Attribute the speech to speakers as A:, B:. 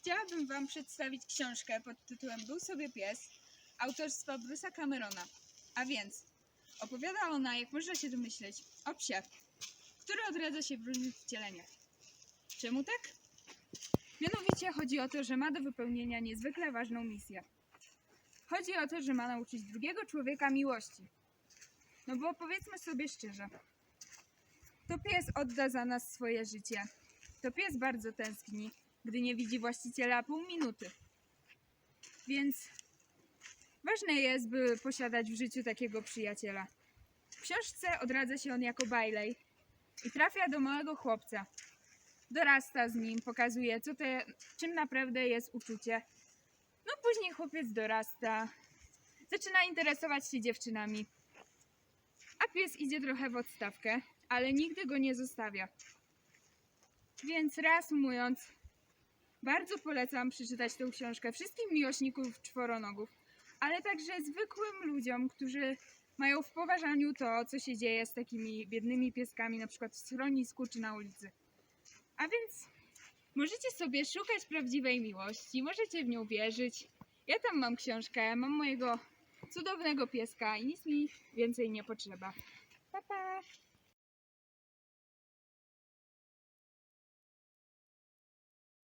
A: chciałabym Wam przedstawić książkę pod tytułem Był sobie pies autorstwa Bruce'a Camerona. A więc opowiada ona, jak można się domyśleć, o psie, który odradza się w różnych wcieleniach. Czemu tak? Mianowicie chodzi o to, że ma do wypełnienia niezwykle ważną misję. Chodzi o to, że ma nauczyć drugiego człowieka miłości. No bo powiedzmy sobie szczerze, to pies odda za nas swoje życie. To pies bardzo tęskni, gdy nie widzi właściciela pół minuty. Więc ważne jest, by posiadać w życiu takiego przyjaciela. W książce odradza się on jako Bailey i trafia do małego chłopca. Dorasta z nim, pokazuje, co to, czym naprawdę jest uczucie. No później chłopiec dorasta, zaczyna interesować się dziewczynami. A pies idzie trochę w odstawkę, ale nigdy go nie zostawia. Więc reasumując, bardzo polecam przeczytać tę książkę wszystkim miłośnikom czworonogów, ale także zwykłym ludziom, którzy mają w poważaniu to, co się dzieje z takimi biednymi pieskami, na przykład w schronisku czy na ulicy. A więc możecie sobie szukać prawdziwej miłości, możecie w nią wierzyć. Ja tam mam książkę, mam mojego cudownego pieska i nic mi więcej nie potrzeba. Pa, pa!